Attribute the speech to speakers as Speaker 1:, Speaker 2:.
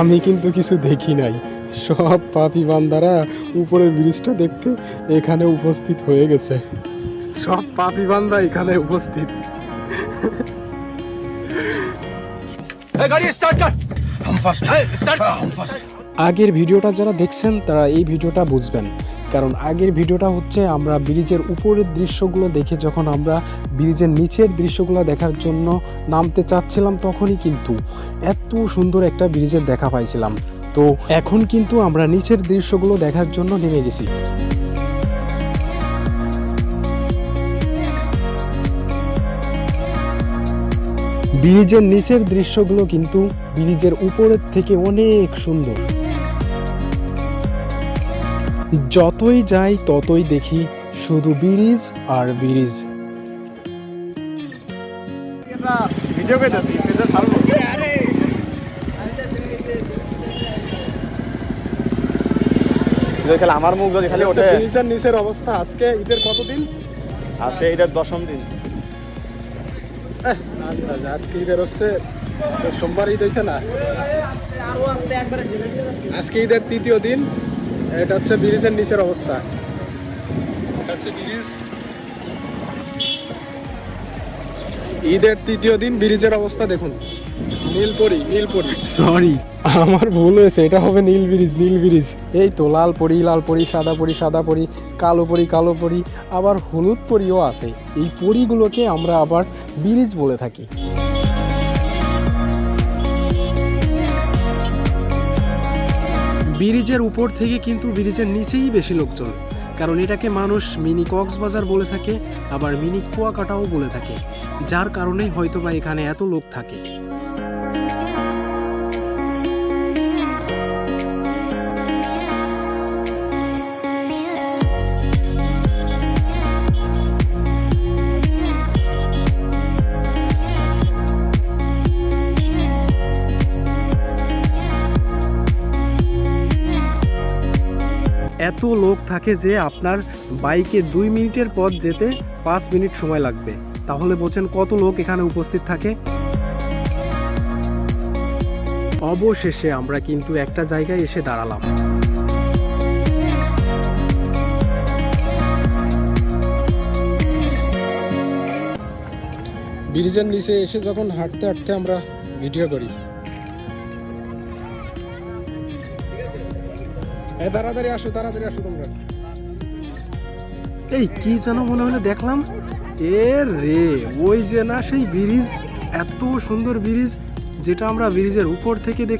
Speaker 1: আমি কিন্তু কিছু দেখি নাই। সব পাপি বান্দারা উপরের ব্রিজটা দেখতে এখানে উপস্থিত হয়ে গেছে। সব পাপি বান্দা এখানে উপস্থিত। আগের ভিডিওটা যারা দেখছেন তারা এই ভিডিওটা বুঝবেন। কারণ আগের ভিডিওটা হচ্ছে আমরা ব্রিজের উপরের দৃশ্যগুলো দেখে যখন আমরা ব্রিজের নিচের দৃশ্যগুলো দেখার জন্য নামতে চাচ্ছিলাম তখনই কিন্তু এত সুন্দর একটা ব্রিজের দেখা পাইছিলাম। তো এখন কিন্তু আমরা নিচের দৃশ্যগুলো দেখার জন্য নেমে গেছি। ব্রিজের নিচের দৃশ্যগুলো কিন্তু ব্রিজের উপরের থেকে অনেক সুন্দর। যতই যাই ততই দেখি শুধু ব্রিজ আর ব্রিজ।
Speaker 2: আমার মুখ যদি খালি ওঠে।
Speaker 1: ব্রিজের নিচের অবস্থা। আজকে ঈদের কতদিন?
Speaker 2: আজকে ঈদের দশম দিন।
Speaker 1: আজকে ঈদের হচ্ছে সোমবার ঈদ হয়েছে না? আজকে ঈদের তৃতীয় দিন। এটা হচ্ছে ব্রিজের নিচের অবস্থা। এটা হচ্ছে ব্রিজ। ঈদের তৃতীয় দিন ব্রিজের অবস্থা দেখুন। নীলপরি নীলপরি। সরি আমার ভুল হয়েছে এটা হবে নীল ব্রিজ নীল ব্রিজ। এই তো লাল পরি লাল পরি সাদা পরি সাদা পরি কালো পরি কালো পরি আবার হলুদ পরিও আছে। এই পরিগুলোকে আমরা আবার ব্রিজ বলে থাকি। ব্রিজের উপর থেকে কিন্তু ব্রিজের নিচেই বেশি লোকজন, কারণ এটাকে মানুষ মিনি কক্সবাজার বলে থাকে, আবার মিনি কুয়াকাটাও বলে থাকে, যার কারণেই হয়তোবা এখানে এত লোক থাকে। এত লোক থাকে যে আপনার বাইকে দুই মিনিটের পথ যেতে পাঁচ মিনিট সময় লাগবে। তাহলে বোঝেন কত লোক এখানে উপস্থিত থাকে? অবশেষে আমরা কিন্তু একটা জায়গায় এসে দাঁড়ালাম। ব্রিজের নিচে এসে যখন হাঁটতে হাঁটতে আমরা ভিডিও করি এ, তাড়াতাড়ি আসো তাড়াতাড়ি আসো তোমরা। এই, কি যেন মনে হলো দেখলাম? এ রে, ওই যে না সেই ব্রিজ, এত সুন্দর ব্রিজ, যেটা আমরা ব্রিজের উপর থেকে দেখ